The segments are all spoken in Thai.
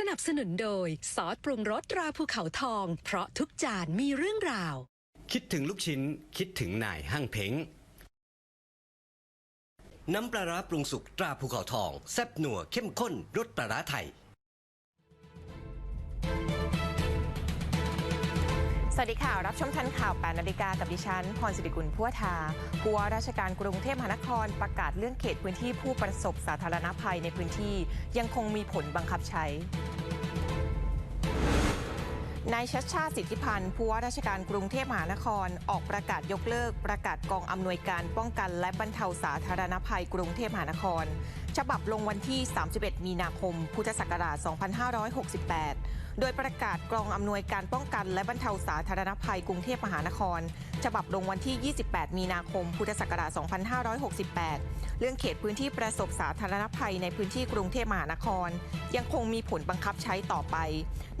สนับสนุนโดยซอสปรุงรสตราภูเขาทอง เพราะทุกจานมีเรื่องราว คิดถึงลูกชิ้น คิดถึงนายห้างเพ้งน้ำปลาร้าปรุงสุกตราภูเขาทอง แซ่บหนัวเข้มข้นรสปลาร้าไทย สวัสดีค่ะ รับชมทันข่าว 8 นาฬิกากับดิฉัน พรสิริกุลพัวทาผู้ว่าราชการกรุงเทพมหานครประกาศเลื่อนเขตพื้นที่ผู้ประสบสาธารณภัยในพื้นที่ ยังคงมีผลบังคับใช้ นายชัชชาติสิทธิพันธ์ผู้ว่าราชการกรุงเทพมหานคร ออกประกาศยกเลิก ประกาศกองอำนวยการป้องกันและบรรเทาสาธารณภัยกรุงเทพมหานคร ฉบับลงวันที่ 31 มีนาคม พุทธศักราช 2568 โดยประกาศกรองอำนวยการป้องกันและบรรเทาสาธารณภัยกรุงเทพมหานคร ฉบับลงวันที่ 28 มีนาคม พุทธศักราช 2568 เรื่องเขตพื้นที่ประสบสาธารณภัยในพื้นที่กรุงเทพมหานคร ยังคงมีผลบังคับใช้ต่อไป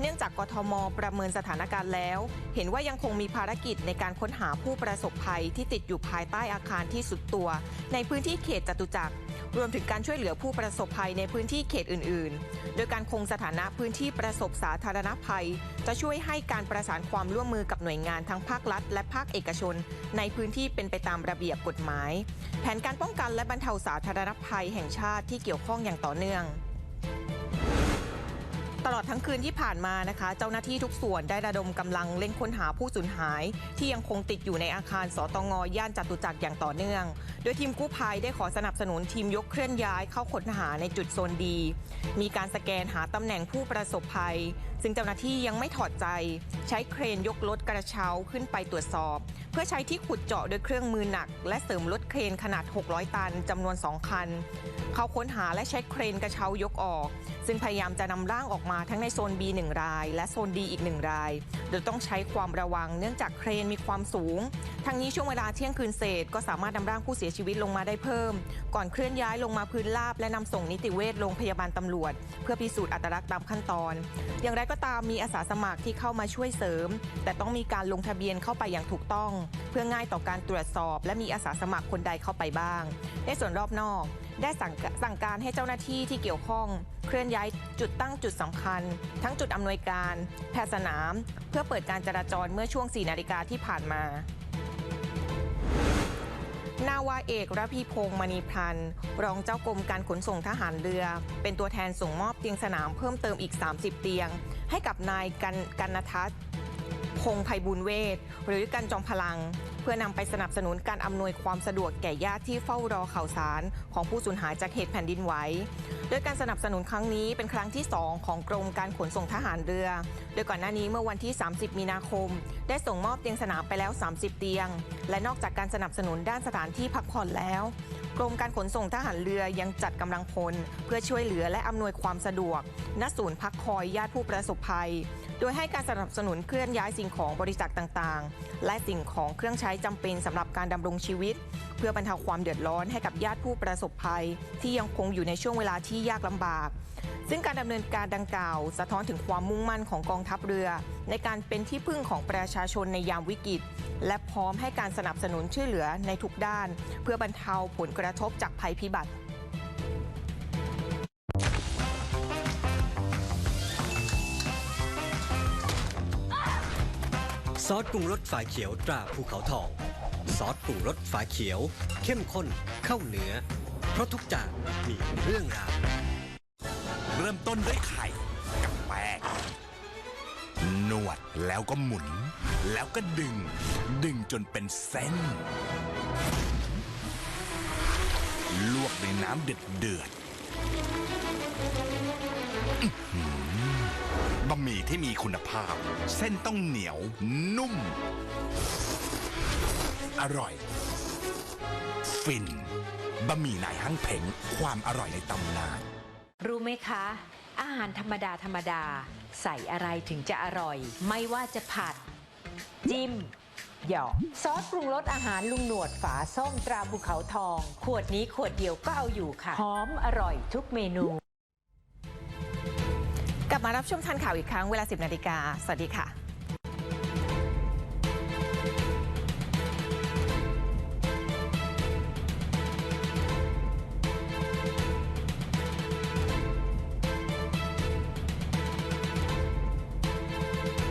เนื่องจากกทม ประเมินสถานการณ์แล้ว เห็นว่ายังคงมีภารกิจในการค้นหาผู้ประสบภัยที่ติดอยู่ภายใต้อาคารที่สุดตัว ในพื้นที่เขตจตุจักร รวมถึงการช่วยเหลือผู้ประสบภัยในพื้นที่เขตอื่น ๆ โดยการคงสถานะพื้นที่ประสบสาธารณภัย จะช่วยให้การประสานความร่วมมือกับหน่วยงานทั้งภาครัฐ และภาคเอกชน ในพื้นที่เป็นไปตามระเบียบกฎหมาย แผนการป้องกันและบรรเทาสาธารณภัยแห่งชาติที่เกี่ยวข้องอย่างต่อเนื่อง ตลอดทั้งคืนที่ผ่านมานะคะ เจ้าหน้าที่ทุกส่วนได้ระดมกำลังเร่งค้นหาผู้สูญหาย ที่ยังคงติดอยู่ในอาคารสตงย่านจตุจักรอย่างต่อเนื่อง โดยทีมกู้ภัยได้ขอสนับสนุนทีมยกเคลื่อนย้ายเข้าค้นหาในจุดโซนดี มีการสแกนหาตำแหน่งผู้ประสบภัย ซึ่งเจ้าหน้าที่ยังไม่ถอดใจ ใช้เครนยกรถกระเช้าขึ้นไปตรวจสอบ เพื่อใช้ที่ขุดเจาะด้วยเครื่องมือหนัก และเสริมรถเครนขนาด 600 ตันจำนวน 2 คัน เข้าค้นหาและใช้เครนกระเช้ายกออก ซึ่งพยายามจะนำร่างออกมาทั้งในโซน B 1 ราย และโซน D อีก 1 ราย โดยต้องใช้ความระวังเนื่องจากเครนมีความสูง ทั้งนี้ช่วงเวลาเที่ยงคืนเศษ ก็สามารถนำร่างผู้เสียชีวิตลงมาได้เพิ่ม ก่อนเคลื่อนย้ายลงมาพื้นราบ และนำส่งนิติเวชโรงพยาบาลตำรวจ เพื่อพิสูจน์อัตลักษณ์ตามขั้นตอน อย่างไรก็ตามมีอาสาสมัครที่เข้ามาช่วยเสริม แต่ต้องมีการลงทะเบียนเข้าไปอย่างถูกต้อง เพื่อง่ายต่อการตรวจสอบ และมีอาสาสมัครคนใดเข้าไปบ้าง ในส่วนรอบนอก ได้สั่งสั่งการให้เจ้าหน้าที่ที่เกี่ยวข้อง เคลื่อนย้ายจุดตั้งจุดสำคัญ ทั้งจุดอำนวยการแพทย์สนาม เพื่อเปิดการจราจรเมื่อช่วง 4 นาฬิกาที่ผ่านมานาวาเอกระพีพงษ์มณีพันธ์รองเจ้ากรมการขนส่งทหารเรือ เป็นตัวแทนส่งมอบเตียงสนามเพิ่มเติมอีก 30 เตียง ให้กับนายกันกันนทัศน์พงไพบุญเวทหรือกันจอมพลัง พื่อนำไปสนับสนุนการอำนวยความสะดวกแก่ญาติที่เฝ้ารอข่าวสาร ของผู้สูญหายจากเหตุแผ่นดินไหวโดยการสนับสนุนครั้งนี้เป็นครั้งที่ 2 ของกรมการขนส่งทหารเรือ โดยก่อนหน้านี้เมื่อวันที่ 30 มีนาคม ได้ส่งมอบเตียงสนามไปแล้ว 30 เตียง และนอกจากการสนับสนุนด้านสถานที่พักผ่อนแล้ว กรมการขนส่งทหารเรือยังจัดกำลังพล เพื่อช่วยเหลือและอำนวยความสะดวก ณ ศูนย์พักคอยญาติผู้ประสบภัย โดยให้การสนับสนุนเคลื่อนย้ายสิ่งของบริจาคต่างๆ และสิ่งของเครื่องใช้จำเป็นสำหรับการดำรงชีวิต เพื่อบรรเทาความเดือดร้อนให้กับญาติผู้ประสบภัย ที่ยังคงอยู่ในช่วงเวลาที่ยากลำบาก ซึ่งการดำเนินการดังกล่าว สะท้อนถึงความมุ่งมั่นของกองทัพเรือ ในการเป็นที่พึ่งของประชาชนในยามวิกฤต และพร้อมให้การสนับสนุนช่วยเหลือในทุกด้าน เพื่อบรรเทาผลกระทบจากภัยพิบัติ ซอสปรุงรสฝาเขียวตราภูเขาทอง ซอสปรุงรสฝาเขียว เข้มข้นเข้าเนื้อ เพราะทุกจานมีเรื่องราวเริ่มต้นด้วยไข่กับแป้งนวดแล้วก็หมุน แล้วก็ดึง ดึงจนเป็นเส้น ลวกในน้ำเดือดเดือดะหมี่ที่มีคุณภาพ เส้นต้องเหนียว นุ่ม อร่อย ฟินบะหมี่นายห้างเผงความอร่อยในตำนาน รู้ไหมคะ อาหารธรรมดาธรรมดา ใส่อะไรถึงจะอร่อย ไม่ว่าจะผัด จิ้มหยอกซอสปรุงรสอาหารลุงหนวดฝาส้มตราภูเขาทอง ขวดนี้ขวดเดียวก็เอาอยู่ค่ะหอมอร่อยทุกเมนู กลับมารับชมทันข่าวอีกครั้งเวลา 10 นาฬิกา สวัสดีค่ะ